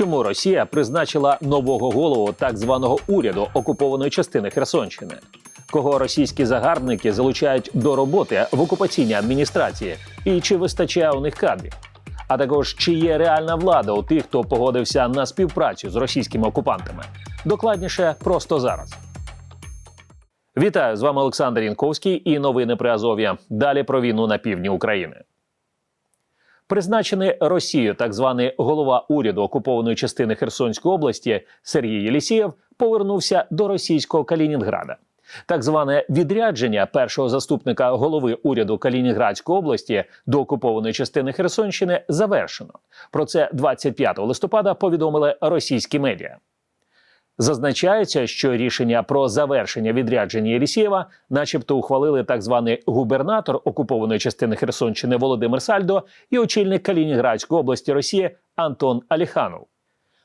чому Росія призначила нового голову так званого уряду окупованої частини Херсонщини, кого російські загарбники залучають до роботи в окупаційній адміністрації, і чи вистачає у них кадрів? А також чи є реальна влада у тих, хто погодився на співпрацю з російськими окупантами? Докладніше просто зараз. Вітаю з вами Олександр Янковський і новини при Азов'я. Далі про війну на півдні України. Призначений Росією так званий голова уряду окупованої частини Херсонської області Сергій Єлісієв повернувся до російського Калінінграда. Так зване відрядження першого заступника голови уряду Калінінградської області до окупованої частини Херсонщини завершено. Про це 25 листопада повідомили російські медіа. Зазначається, що рішення про завершення відрядження Єлісєєва, начебто, ухвалили так званий губернатор окупованої частини Херсонщини Володимир Сальдо і очільник Калінінградської області Росії Антон Аліханов.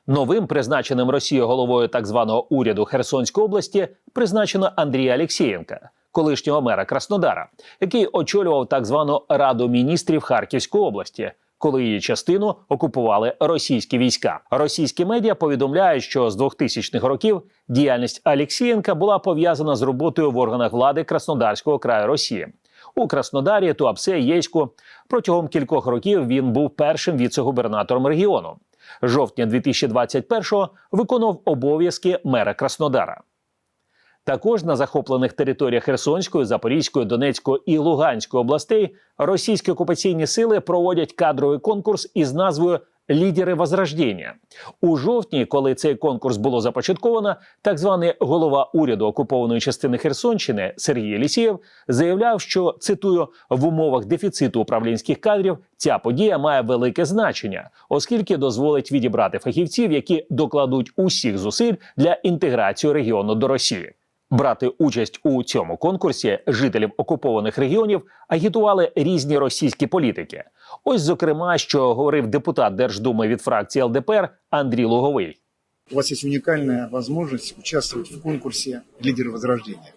Новим призначеним Росією головою так званого уряду Херсонської області призначено Андрія Алєксєєнка, колишнього мера Краснодара, який очолював так звану Раду міністрів Харківської області. Коли її частину окупували російські війська, російські медіа повідомляють, що з 2000-х років діяльність Алєксієнка була пов'язана з роботою в органах влади Краснодарського краю Росії. У Краснодарі, Туапсе, Єську протягом кількох років він був першим віце-губернатором регіону. Жовтня 2021-го виконував обов'язки мера Краснодара. Також на захоплених територіях Херсонської, Запорізької, Донецької і Луганської областей російські окупаційні сили проводять кадровий конкурс із назвою Лідери Возрождення. У жовтні, коли цей конкурс було започатковано, так званий голова уряду окупованої частини Херсонщини Сергій Єлісєєв заявляв, що цитую в умовах дефіциту управлінських кадрів ця подія має велике значення, оскільки дозволить відібрати фахівців, які докладуть усіх зусиль для інтеграції регіону до Росії. Брати участь у цьому конкурсі жителів окупованих регіонів агітували різні російські політики. Ось, зокрема, що говорив депутат Держдуми від фракції ЛДПР Андрій Луговий. У вас есть уникальная возможность участвовать в конкурсе «Лидеры Возрождения»,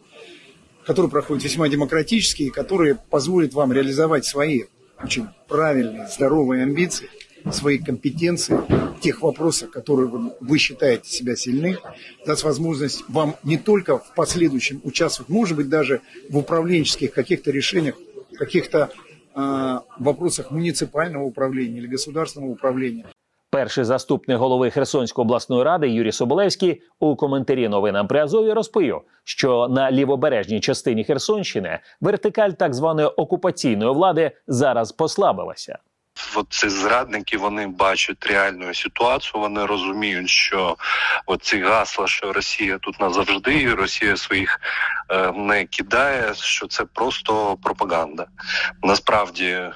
который проходит весьма демократически и который позволит вам реализовать свои очень правильные, здоровые амбиции, свои компетенции в тех вопросах, которые вы, вы считаете себя сильны, даст возможность вам не только в последующем участвовать, может быть, даже в управленческих каких-то решениях, каких-то э, вопросах муниципального управления или государственного управления. Перший заступник голови Херсонської обласної ради Юрій Соболевський у коментарі новинам при Азові розповів, що на лівобережній частині Херсонщини вертикаль так званої окупаційної влади зараз послабилася. Ці зрадники вони бачать реальну ситуацію. Вони розуміють, що ці гасла, що Росія тут назавжди, і Росія своїх е, не кидає. Що це просто пропаганда. Насправді е,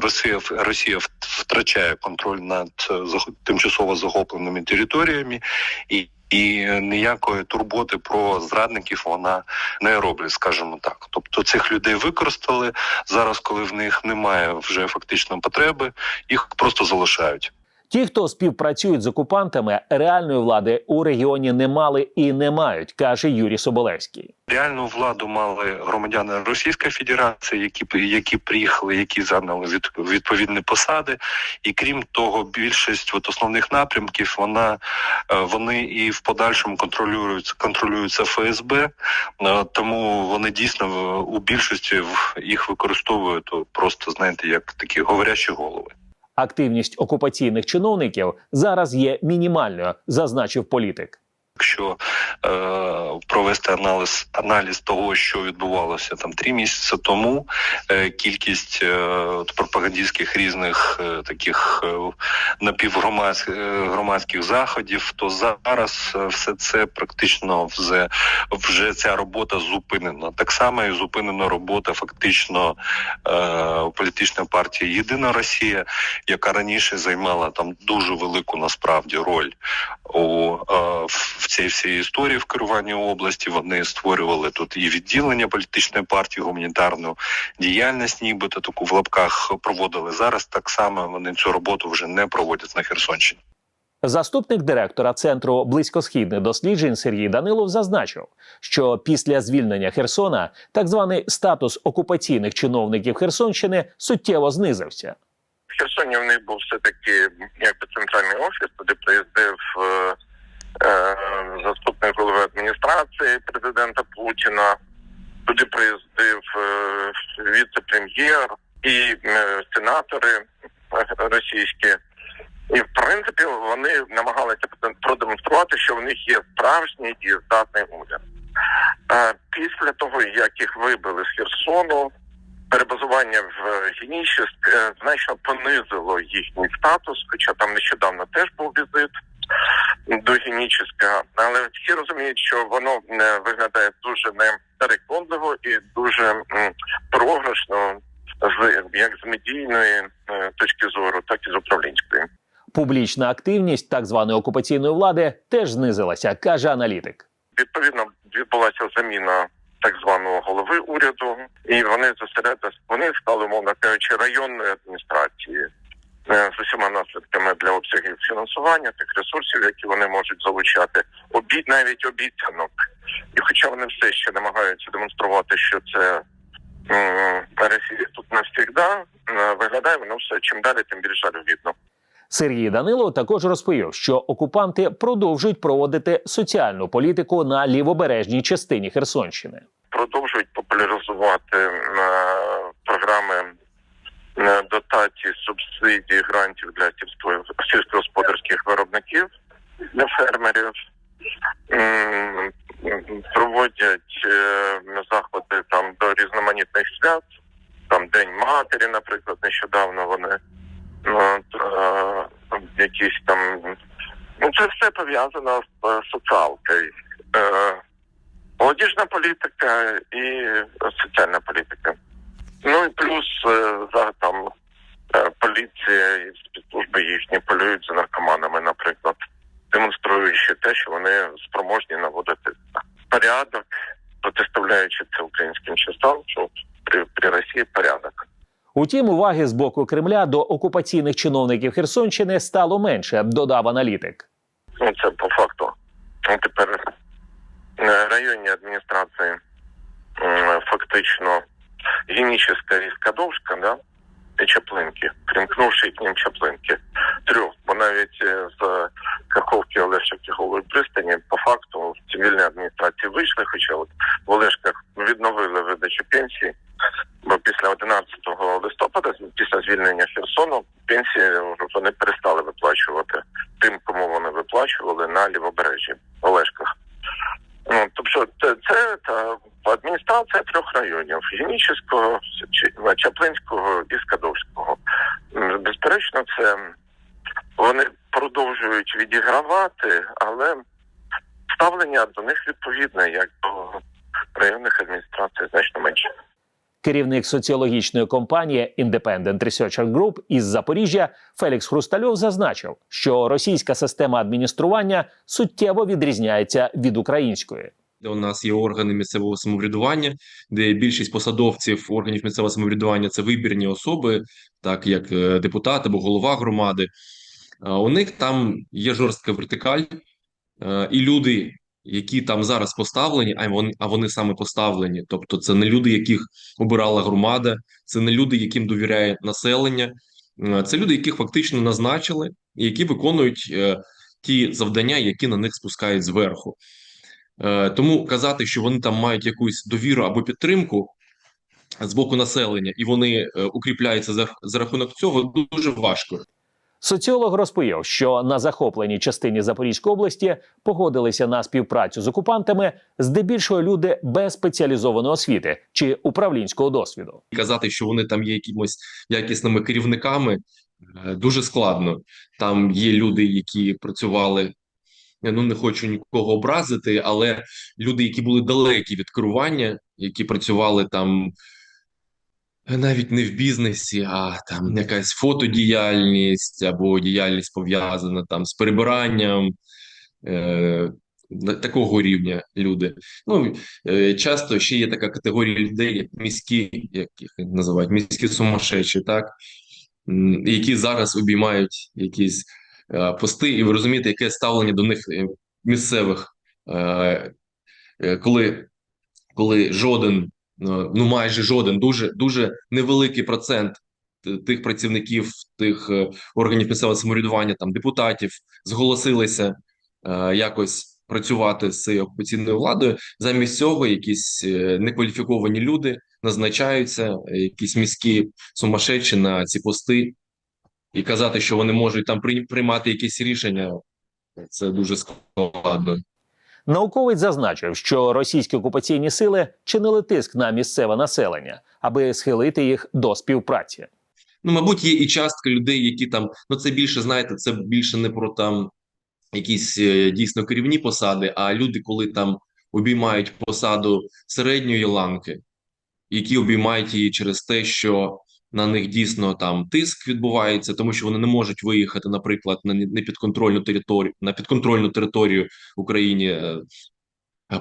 Росія Росія втрачає контроль над е, тимчасово захопленими територіями і. І ніякої турботи про зрадників вона не робить, скажімо так. Тобто цих людей використали зараз, коли в них немає вже фактично потреби, їх просто залишають. Ті, хто співпрацюють з окупантами, реальної влади у регіоні не мали і не мають, каже Юрій Соболевський. Реальну владу мали громадяни Російської Федерації, які які приїхали, які зайняли від, відповідні посади. І крім того, більшість от основних напрямків вона е, вони і в подальшому контролюються контролюються ФСБ, е, тому вони дійсно в- у більшості їх використовують просто знаєте, як такі говорячі голови. Активність окупаційних чиновників зараз є мінімальною, зазначив політик. Якщо е, провести аналіз аналіз того, що відбувалося там три місяці тому, е, кількість е, пропагандистських різних е, таких е, напівгромадських е, громадських заходів, то зараз е, все це практично вже, вже ця робота зупинена. Так само і зупинена робота фактично е, політичної партії Єдина Росія, яка раніше займала там дуже велику насправді роль у в цій всій історії в керуванні області. Вони створювали тут і відділення політичної партії, гуманітарну діяльність, нібито таку в лапках проводили. Зараз так само вони цю роботу вже не проводять на Херсонщині. Заступник директора центру близькосхідних досліджень Сергій Данилов зазначив, що після звільнення Херсона так званий статус окупаційних чиновників Херсонщини суттєво знизився. В Херсоні в них був все таки якби центральний офіс, туди е, е, заступник голови адміністрації президента Путіна. Туди приїздив е, віце-прем'єр і е, сенатори російські. І в принципі вони намагалися продемонструвати, що в них є справжній і здатний уряд. Е, Після того, як їх вибили з Херсону, перебазування в Генічеськ е, значно понизило їхній статус, хоча там нещодавно теж був візит до Генічеська. Але всі розуміють, що воно е, виглядає дуже непереконливо і дуже програшно з як з медійної е, точки зору, так і з управлінської. Публічна активність так званої окупаційної влади теж знизилася, каже аналітик. Відповідно, відбулася заміна так званого голови уряду, і вони зосередилися, вони стали, мовно кажучи, районної адміністрації е, з усіма наслідками для обсягів фінансування тих ресурсів, які вони можуть залучати, обід навіть обіцянок. І хоча вони все ще намагаються демонструвати, що це Росія тут навсігда, е, виглядає воно все чим далі, тим більш жалюгідно. Сергій Данило також розповів, що окупанти продовжують проводити соціальну політику на лівобережній частині Херсонщини. Продовжують популяризувати е, програми е, дотацій, субсидій, грантів для сільсько- сільськогосподарських виробників для фермерів. Проводять е, заходи там до різноманітних свят, там День матері, наприклад, нещодавно вони ну, якісь там. Ну, це все пов'язано з соціалкою. Молодіжна політика і соціальна політика. Ну і плюс е, за там е, поліція і спецслужби їхні полюють за наркоманами, наприклад, демонструючи те, що вони спроможні наводити порядок, протиставляючи це українським часам, що при, при Росії порядок. Утім, уваги з боку Кремля до окупаційних чиновників Херсонщини стало менше, додав аналітик. Ну, це по факту. Ну, тепер е, районні адміністрації м, фактично Генічеська і Скадовська, да, і Чаплинки, примкнувши к ним Чаплинки. Трьох, бо навіть е, з Каховки Олешівки Голої пристані по факту в цивільній адміністрації вийшли, хоча от в Олешках відновили видачу пенсії, бо після 11 листопада, після звільнення Херсону, пенсії вони перестали виплачувати тим, кому вони виплачували на лівобережжі в Олешках. Ну, тобто це, це та адміністрація трьох районів: Генічеського, Чаплинського і Скадовського. Безперечно, це відігравати, але ставлення до них відповідне, як до районних адміністрацій, значно менше. Керівник соціологічної компанії Independent Research Group із Запоріжжя Фелікс Хрустальов зазначив, що російська система адміністрування суттєво відрізняється від української. де у нас є органи місцевого самоврядування, де більшість посадовців органів місцевого самоврядування це вибірні особи, так як е, депутат або голова громади. У них там є жорстка вертикаль, е, і люди, які там зараз поставлені, а вони, а вони саме поставлені. Тобто, це не люди, яких обирала громада, це не люди, яким довіряє населення, е, це люди, яких фактично назначили, і які виконують е, ті завдання, які на них спускають зверху. Тому казати, що вони там мають якусь довіру або підтримку з боку населення, і вони укріпляються за, за рахунок цього, дуже важко. Соціолог розповів, що на захопленій частині Запорізької області погодилися на співпрацю з окупантами здебільшого люди без спеціалізованої освіти чи управлінського досвіду. Казати, що вони там є якимось якісними керівниками, е, дуже складно. Там є люди, які працювали. я, Ну, не хочу нікого образити, але люди, які були далекі від керування, які працювали там навіть не в бізнесі, а там якась фотодіяльність або діяльність пов'язана там з перебиранням. Е, такого рівня люди. Ну е, часто ще є така категорія людей, як міські, як їх називають, міські сумасшедші, так які зараз обіймають якісь е, пости, і ви розумієте, яке ставлення до них е, місцевих, е, коли, коли жоден, ну майже жоден, дуже дуже невеликий процент тих працівників, тих е, органів місцевого самоврядування, там депутатів, зголосилися е, якось працювати з цією окупаційною владою. Замість цього якісь е, некваліфіковані люди назначаються, якісь міські сумасшедші на ці пости, і казати, що вони можуть там прий- приймати якісь рішення. Це дуже складно. Науковець зазначив, що російські окупаційні сили чинили тиск на місцеве населення, аби схилити їх до співпраці. Ну, мабуть, є і частка людей, які там, ну це більше, знаєте, це більше не про там якісь е, дійсно керівні посади, а люди, коли там обіймають посаду середньої ланки, які обіймають її через те, що на них дійсно там тиск відбувається, тому що вони не можуть виїхати, наприклад, на непідконтрольну територію на підконтрольну територію Україні е,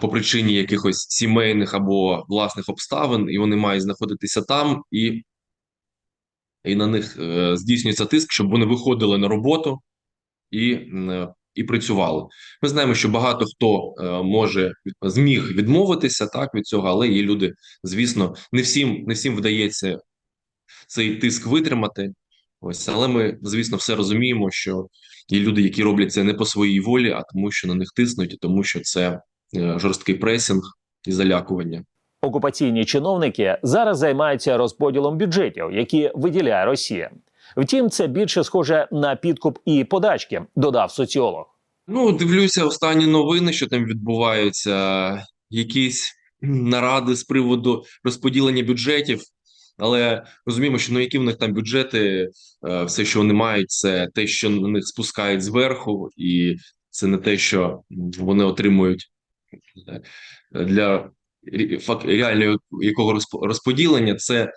по причині якихось сімейних або власних обставин, і вони мають знаходитися там, і, і на них е, здійснюється тиск, щоб вони виходили на роботу і, е, і працювали. Ми знаємо, що багато хто може зміг відмовитися так від цього, але є люди, звісно, не всім не всім вдається цей тиск витримати. Ось, але ми, звісно, все розуміємо, що є люди, які роблять це не по своїй волі, а тому, що на них тиснуть, і тому що це е, жорсткий пресінг і залякування. Окупаційні чиновники зараз займаються розподілом бюджетів, які виділяє Росія. Втім, це більше схоже на підкуп і подачки, додав соціолог. Ну, дивлюся останні новини, що там відбуваються, якісь наради з приводу розподілення бюджетів. Але розуміємо, що ну які в них там бюджети, е, все, що вони мають, це те, що на них спускають зверху, і це не те, що вони отримують е, для реального якого розп- розподілення. Це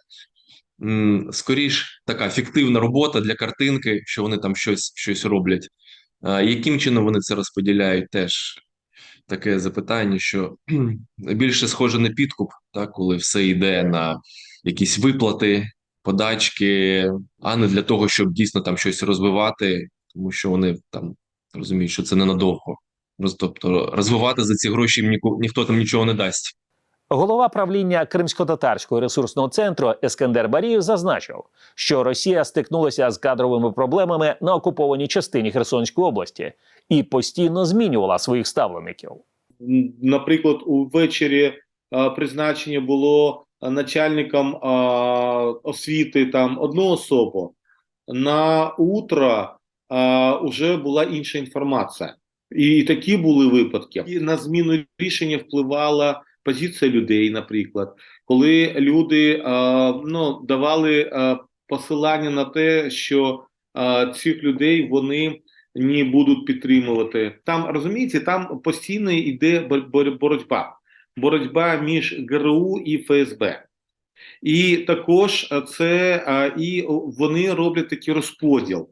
скоріш така фіктивна робота для картинки, що вони там щось, щось роблять. Яким чином вони це розподіляють, теж таке запитання, що більше схоже на підкуп, так, коли все йде на якісь виплати, подачки, а не для того, щоб дійсно там щось розвивати, тому що вони там розуміють, що це ненадовго. Тобто розвивати за ці гроші їм ніко- ніхто там нічого не дасть. Голова правління Кримсько-татарського ресурсного центру Ескендер Барієв зазначив, що Росія стикнулася з кадровими проблемами на окупованій частині Херсонської області і постійно змінювала своїх ставлеників. Наприклад, увечері призначення було начальником освіти там одну особу. На утро вже була інша інформація. І такі були випадки. І на зміну рішення впливала позиція людей, наприклад, коли люди ну, давали посилання на те, що цих людей вони не будуть підтримувати. Там розумієте, там постійно йде бор- бор- боротьба, боротьба між ГРУ і ФСБ. І також е, це е, і вони роблять такий розподіл.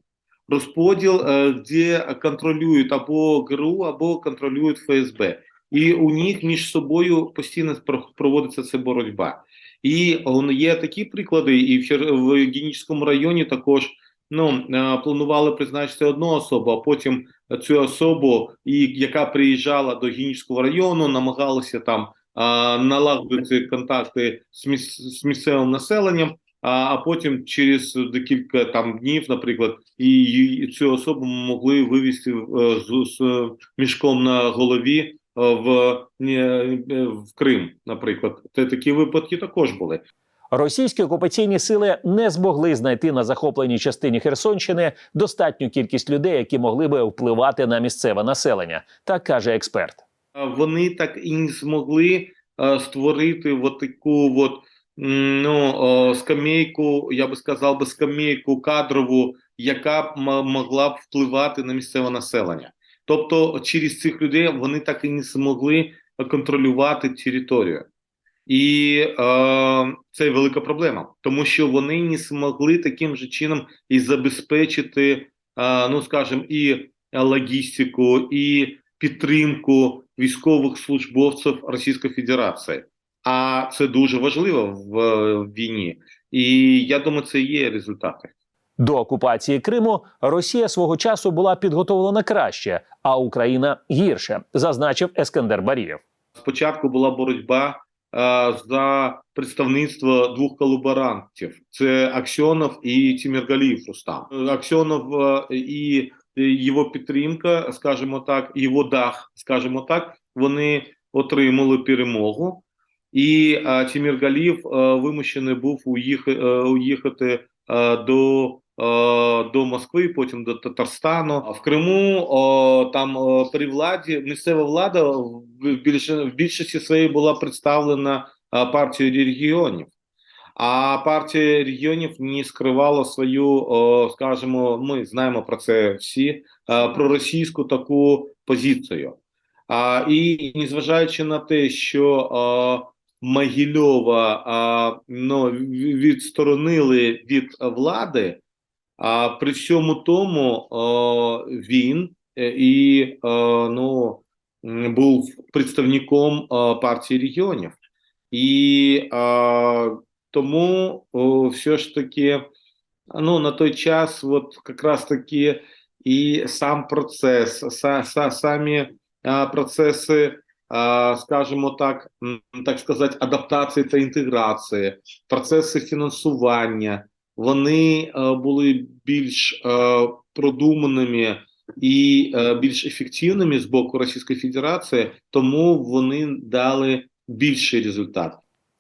Розподіл, е, де контролюють або ГРУ, або контролюють ФСБ. І у них між собою постійно проводиться ця боротьба. І є такі приклади, і в Генічському районі також ну, е, планували призначити одну особу, а потім цю особу, і, яка приїжджала до Генічського району, намагалася там а, налагодити контакти з, міс, з місцевим населенням, а, потім через декілька там днів, наприклад, і, її- цю особу могли вивезти е, з, з мішком на голові е, в, в Крим, наприклад. Це такі випадки також були. Російські окупаційні сили не змогли знайти на захопленій частині Херсонщини достатню кількість людей, які могли би впливати на місцеве населення, так каже експерт. Вони так і не змогли е, створити от таку от, ну, скамейку, я би сказав би, скамейку кадрову, яка могла б впливати на місцеве населення. Тобто, через цих людей вони так і не змогли контролювати територію. І е, це велика проблема, тому що вони не змогли таким же чином і забезпечити, е, ну скажімо, і логістику, і підтримку військових службовців Російської Федерації. А це дуже важливо в, е, війні. І я думаю, це є результати. До окупації Криму Росія свого часу була підготовлена краще, а Україна гірше, зазначив Ескендер Барієв. Спочатку була боротьба за представництво двох колаборантів: це Аксьонов і Тиміргаліїв Рустам. Аксьонов е, і його підтримка, скажімо так, його дах, скажімо так, вони отримали перемогу. І е, е, вимушений був уїх, е, уїхати е, до, е, до Москви, потім до Татарстану. В Криму о, там о, при владі місцева влада в, більш, в більшості своєї була представлена е, партією регіонів. А партія регіонів не скривала свою, о, скажімо, ми знаємо про це всі, е, проросійську таку позицію. А, і незважаючи на те, що е, Могильова а, ну, відсторонили від влади, а при всьому тому він е, і е, ну, був представником е, партії регіонів. І е, тому все ж таки ну, на той час, от якраз таки і сам процес, са, са, самі процеси скажімо так, так сказати, адаптації та інтеграції, процеси фінансування, вони е, були більш е, продуманими і е, більш ефективними з боку Російської Федерації, тому вони дали більший результат.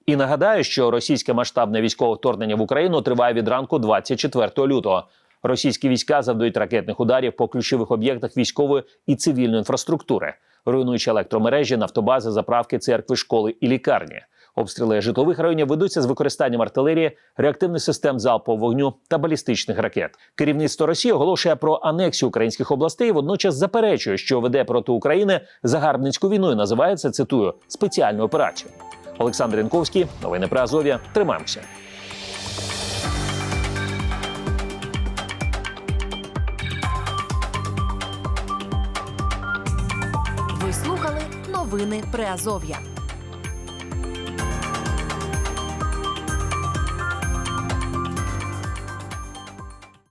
І нагадаю, що російське масштабне військове вторгнення в Україну триває від ранку 24 лютого. Російські війська завдають ракетних ударів по ключових об'єктах військової і цивільної інфраструктури, руйнуючи електромережі, нафтобази, заправки, церкви, школи і лікарні. Обстріли житлових районів ведуться з використанням артилерії, реактивних систем залпового вогню та балістичних ракет. Керівництво Росії оголошує про анексію українських областей. Водночас заперечує, що веде проти України загарбницьку війну і називає це цитую спеціальну операцію. Олександр Янковський, новини про Азов'я. Тримаємося. Ви слухали новини Приазов'я.